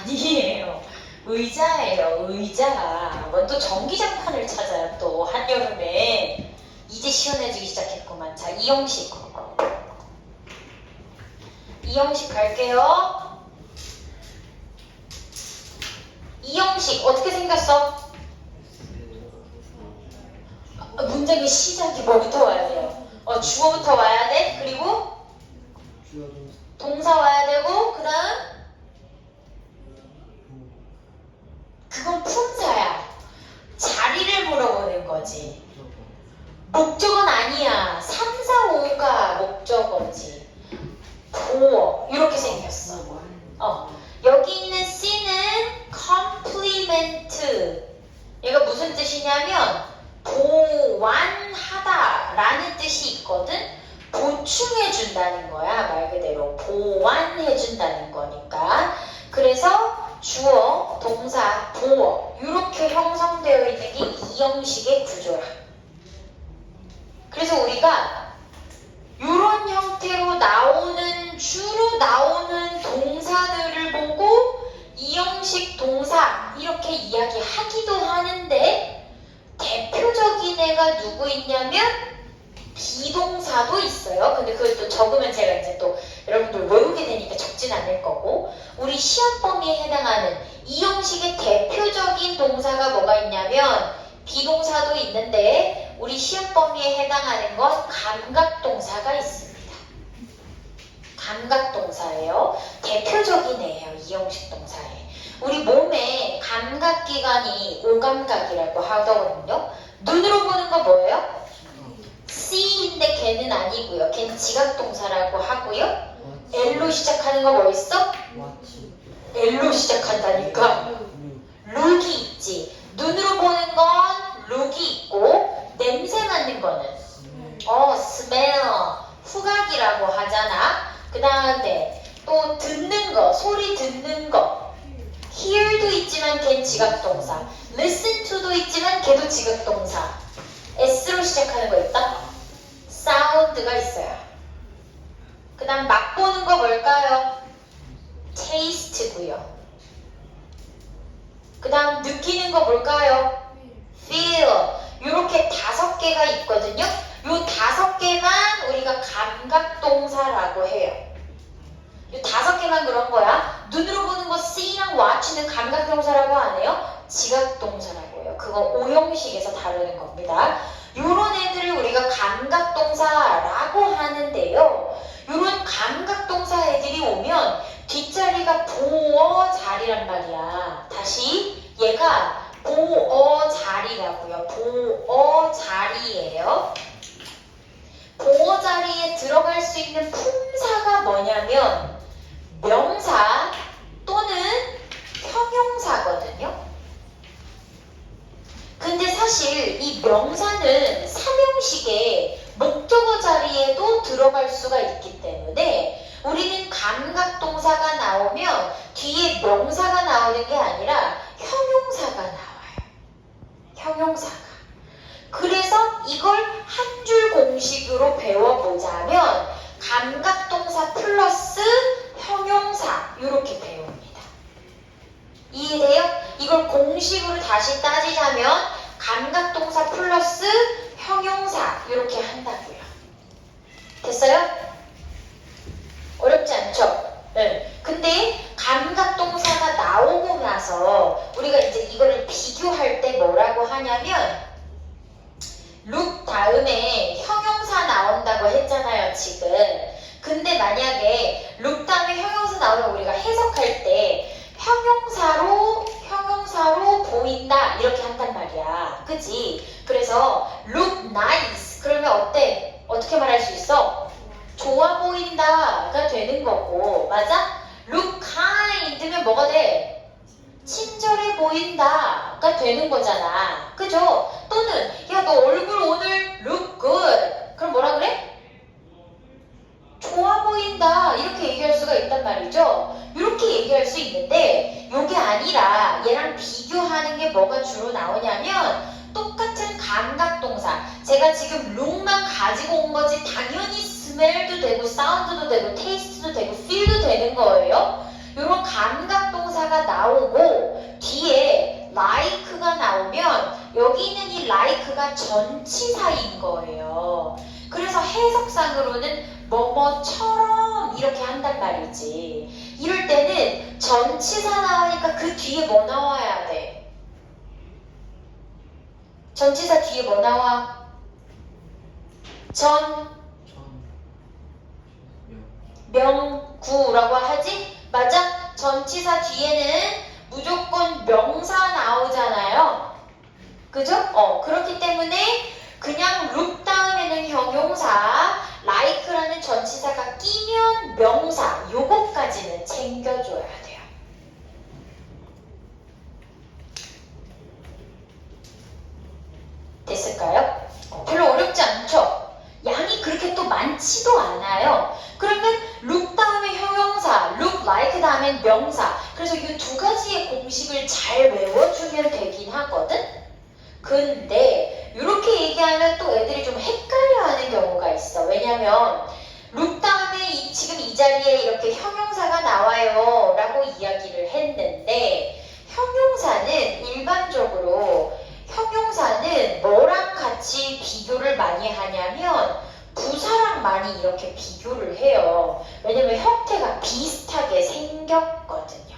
아니에요. 의자예요, 의자. 뭐또 전기장판을 찾아요, 또 한여름에. 이제 시원해지기 시작했구만. 자, 이형식. 이형식 갈게요. 이형식 어떻게 생겼어? 아, 문장의 시작이 뭐부터 와야 돼요? 어, 주어부터 와야 돼. 그리고 동사 와야 되고, 그 다음 그건 품사야. 자리를 물어보는 거지. 목적은 아니야. 3, 4, 5가 목적어지. 보어. 이렇게 생겼어. 어. 여기 있는 C는 complement. 얘가 무슨 뜻이냐면 보완하다라는 뜻이 있거든. 보충해 준다는 거야. 말 그대로 보완해 준다는 거니까. 그래서 주어, 동사, 보어 이렇게 형성되어 있는 게 이 형식의 구조야. 그래서 우리가 이런 형태로 나오는 주로 나오는 동사들을 보고 이 형식 동사 이렇게 이야기하기도 하는데 대표적인 애가 누구 있냐면 비동사도 있어요. 근데 그걸 또 적으면 제가 이제 또 여러분들 외우게 되니까 적진 않을 거고 우리 시험 범위에 해당하는 이 형식의 대표적인 동사가 뭐가 있냐면 비동사도 있는데 우리 시험 범위에 해당하는 건 감각동사가 있습니다. 감각동사예요. 대표적인 애예요. 이 형식 동사에. 우리 몸에 감각기관이 오감각이라고 하거든요. 눈으로 보는 거 뭐예요? C인데 걔는 아니고요. 걔는 지각동사라고 하고요. L로 시작하는 거 뭐 있어? L로 시작한다니까. 룩이 있지. 눈으로 보는 건 룩이 있고 냄새 맡는 거는 어 smell 후각이라고 하잖아. 그 다음에 또 듣는 거 소리 듣는 거 hear도 있지만 걔는 지각동사. listen to도 있지만 걔도 지각동사. S로 시작하는 거 있다. 사운드가 있어요. 그 다음 맛보는 거 뭘까요? taste고요. 그 다음 느끼는 거 뭘까요? feel. 이렇게 다섯 개가 있거든요. 요 다섯 개만 우리가 감각동사라고 해요. 요 다섯 개만 그런 거야. 눈으로 보는 거 see랑 watch는 감각동사라고 안 해요. 지각동사라고 해요. 그거 오형식에서 다루는 겁니다. 요런 애들을 우리가 감각동사라고 하는데요. 요런 감각동사 애들이 오면 뒷자리가 보어 자리란 말이야. 다시 얘가 보어 자리라고요. 보어 자리예요. 보어 자리에 들어갈 수 있는 품사가 뭐냐면 명사 또는 형용사거든요. 근데 사실 이 명사는 삼형식의 목적어 자리에도 들어갈 수가 있기 때문에 우리는 감각동사가 나오면 뒤에 명사가 나오는 게 아니라 형용사가 나와요. 형용사가. 그래서 이걸 한 줄 공식으로 배워보자면 감각동사 플러스 형용사 이렇게 배웁니다. 이해돼요? 이걸 공식으로 다시 따지자면 감각동사 플러스 형용사 이렇게 한다고요. 됐어요? 어렵지 않죠? 네. 근데 감각동사가 나오고 나서 우리가 이제 이거를 비교할 때 뭐라고 하냐면 look 다음에 형용사 나온다고 했잖아요, 지금. 근데 만약에 look 다음에 형용사 나오면 우리가 해석할 때 형용사로 보인다 이렇게 한단 말이야. 그지? 그래서 look nice 그러면 어때? 어떻게 말할 수 있어? 좋아 보인다가 되는 거고 맞아? look kind면 뭐가 돼? 친절해 보인다가 되는 거잖아 그죠? 또는 야 너 얼굴 오늘 look good 그럼 뭐라 그래? 좋아 보인다 이렇게 얘기할 수가 있단 말이죠 이렇게 얘기할 수 있는데 이게 아니라 얘랑 비교하는 게 뭐가 주로 나오냐면 똑같은 감각 동사 제가 지금 룩만 가지고 온 거지 당연히 스멜도 되고 사운드도 되고 테이스트도 되고 필도 되는 거예요 이런 감각 동사가 동사가 나오고 뒤에 like가 나오면 여기 있는 이 like가 전치사인 거예요. 그래서 해석상으로는 뭐뭐처럼 이렇게 한단 말이지. 이럴 때는 전치사 나오니까 그 뒤에 뭐 나와야 돼? 전치사 뒤에 뭐 나와? 전. 명구라고 하지? 맞아? 전치사 뒤에는 무조건 명사 나오잖아요. 그죠? 어, 그렇기 때문에 그냥 look 다음에는 형용사, like라는 전치사가 끼면 명사, 요거까지는 챙겨줘야 돼요. 됐을까요? 어, 별로 어렵지 않죠? 양이 그렇게 또 많지도 않아요. 그러면 look 다음에 형용사, look 명사. 그래서 이 두 가지의 공식을 잘 외워주면 되긴 하거든? 근데 이렇게 얘기하면 또 애들이 좀 헷갈려하는 경우가 있어. 왜냐면 look 다음에 이- 지금 이 자리에 이렇게 형용사가 나와요 라고 이야기를 했는데 형용사는 일반적으로 형용사는 뭐랑 같이 비교를 많이 하냐면 부사랑 많이 이렇게 비교를 해요. 왜냐면 형태가 비슷하게 생겼거든요.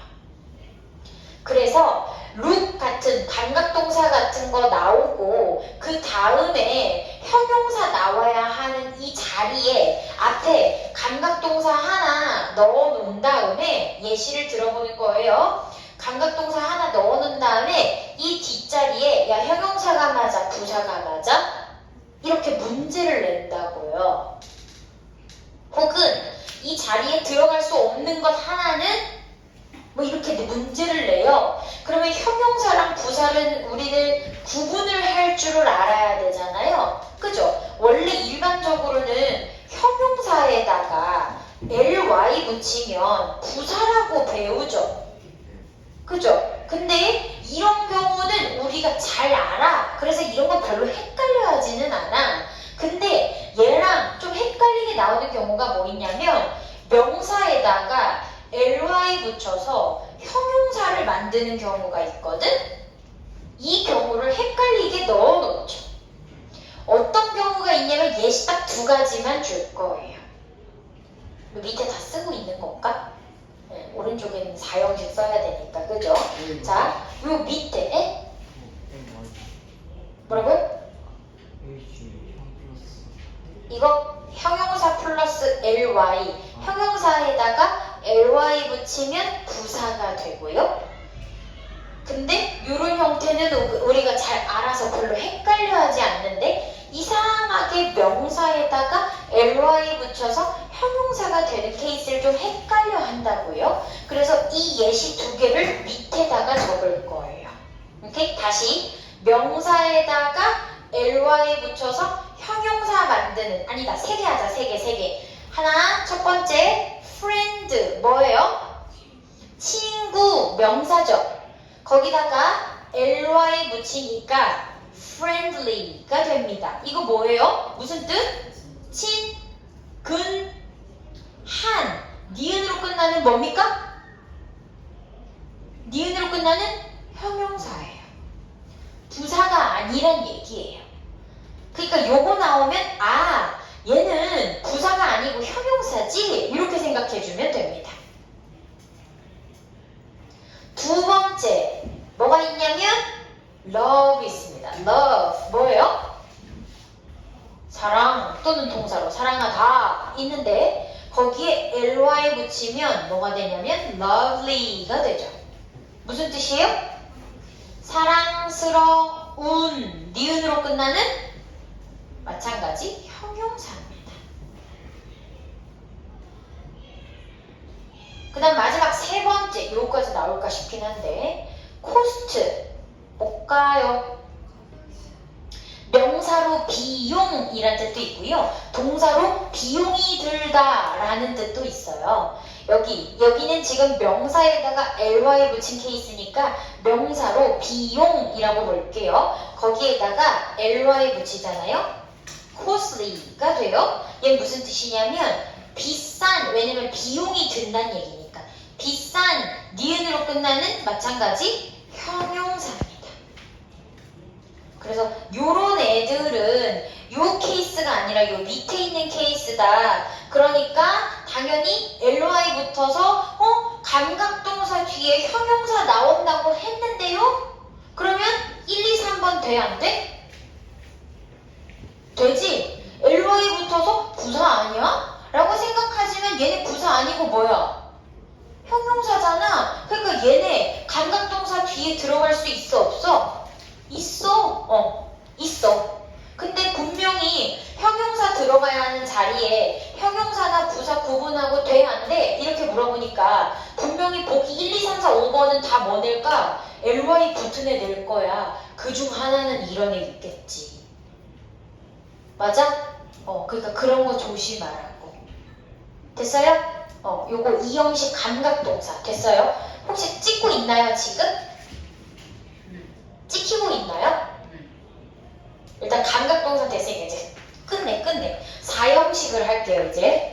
그래서 look 같은 감각동사 같은 거 나오고 그 다음에 형용사 나와야 하는 이 자리에 앞에 감각동사 하나 넣어 놓은 다음에 예시를 들어보는 거예요. 감각동사 하나 넣어 놓은 다음에 이 뒷자리에 야 형용사가 맞아 부사가 맞아 이렇게 문제를 낸다고요. 혹은 이 자리에 들어갈 수 없는 것 하나는 뭐 이렇게 문제를 내요. 그러면 형용사랑 부사는 우리는 구분을 할 줄을 알아야 되잖아요. 그죠? 원래 일반적으로는 형용사에다가 ly 붙이면 부사라고 배우죠. 그죠? 근데 이런 경우는 우리가 잘 알아. 그래서 이런 건 별로 헷갈려하지는 않아. 근데 얘랑 좀 헷갈리게 나오는 경우가 뭐 있냐면 명사에다가 ly 붙여서 형용사를 만드는 경우가 있거든? 이 경우를 헷갈리게 넣어놓죠. 어떤 경우가 있냐면 예시 딱 두 가지만 줄 거예요. 밑에 다 쓰고 있는 건가? 네, 오른쪽에는 4형식 써야 되니까, 그죠? 자, 요 밑에, 에? 뭐라고요? 이거 형용사 플러스 ly 형용사에다가 ly 붙이면 부사가 되고요. 근데 이런 형태는 우- 우리가 잘 알아서 별로 헷갈려 하지 않는데 이상하게 명사에다가 ly 붙여서 형용사가 되는 케이스를 좀 헷갈려 한다고요. 그래서 이 예시 두 개를 밑에다가 적을 거예요. 오케이? 다시 명사에다가 ly 붙여서 형용사 만드는 아니다 세 개 하자 세 개 세 개 하나 첫 번째 friend 뭐예요? 친구 명사죠 거기다가 ly 붙이니까 friendly가 됩니다 이거 뭐예요? 무슨 뜻? 친, 근, 한 니은으로 끝나는 뭡니까? 니은으로 끝나는 형용사예요 부사가 아니란 얘기예요 그러니까 요거 나오면 아 얘는 부사가 아니고 형용사지 이렇게 생각해 주면 됩니다. 두 번째 뭐가 있냐면 love 있습니다. love 뭐예요? 사랑 또는 동사로 사랑하다 있는데 거기에 ly 붙이면 뭐가 되냐면 lovely가 되죠. 무슨 뜻이에요? 사랑스러운 니은으로 끝나는 마찬가지 형용사입니다. 그 다음 마지막 세 번째 요거까지 나올까 싶긴 한데 코스트 뭘까요? 명사로 비용이란 뜻도 있고요. 동사로 비용이 들다라는 뜻도 있어요. 여기 여기는 지금 명사에다가 ly 붙인 케이스니까 명사로 비용이라고 볼게요. 거기에다가 ly 붙이잖아요. costly가 돼요. 얘 무슨 뜻이냐면 비싼 왜냐면 비용이 든다는 얘기니까 비싼 니은으로 끝 끝나는 마찬가지 형용사입니다. 그래서 요런 애들은 요 케이스가 아니라 요 밑에 있는 케이스다. 그러니까 당연히 ly 붙어서 어 감각동사 뒤에 형용사 나온다고 했는데요. 그러면 1, 2, 3번 돼 안 돼? 되지? ly 붙어서 부사 아니야? 라고 생각하지만 얘네 부사 아니고 뭐야? 형용사잖아. 그러니까 얘네 감각동사 뒤에 들어갈 수 있어 없어? 어, 있어. 근데 분명히 형용사 들어가야 하는 자리에 형용사나 부사 구분하고 돼 안 돼? 이렇게 물어보니까 분명히 보기 1, 2, 3, 4, 5번은 다 뭐 낼까? ly 애낼 거야. 그 중 하나는 이런 애 있겠지. 맞아? 어, 그러니까 그런 거 조심하라고. 됐어요? 어, 요거 이형식 감각동사 됐어요? 혹시 찍고 있나요 지금? 찍히고 있나요? 일단 감각동사 됐으니까 이제 끝내 끝내. 사형식을 할게요 이제